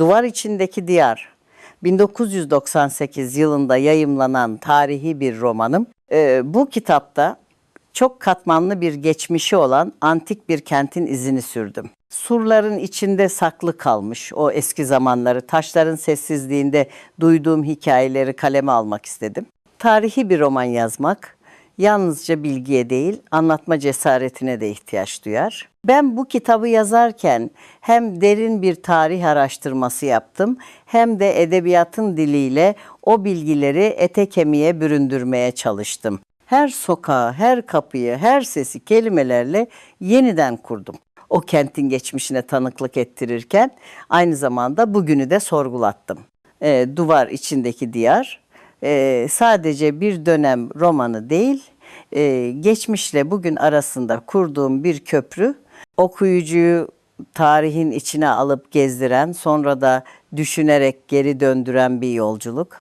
Duvar içindeki Diyar 1998 yılında yayımlanan tarihi bir romanım. Ee, bu kitapta çok katmanlı bir geçmişi olan antik bir kentin izini sürdüm. Surların içinde saklı kalmış o eski zamanları, taşların sessizliğinde duyduğum hikayeleri kaleme almak istedim. Tarihi bir roman yazmak yalnızca bilgiye değil, anlatma cesaretine de ihtiyaç duyar. Ben bu kitabı yazarken hem derin bir tarih araştırması yaptım hem de edebiyatın diliyle o bilgileri ete kemiğe büründürmeye çalıştım. Her sokağı, her kapıyı, her sesi kelimelerle yeniden kurdum. O kentin geçmişine tanıklık ettirirken aynı zamanda bugünü de sorgulattım. Ee, duvar içindeki diyar e, sadece bir dönem romanı değil, e, geçmişle bugün arasında kurduğum bir köprü, okuyucuyu tarihin içine alıp gezdiren, sonra da düşünerek geri döndüren bir yolculuk.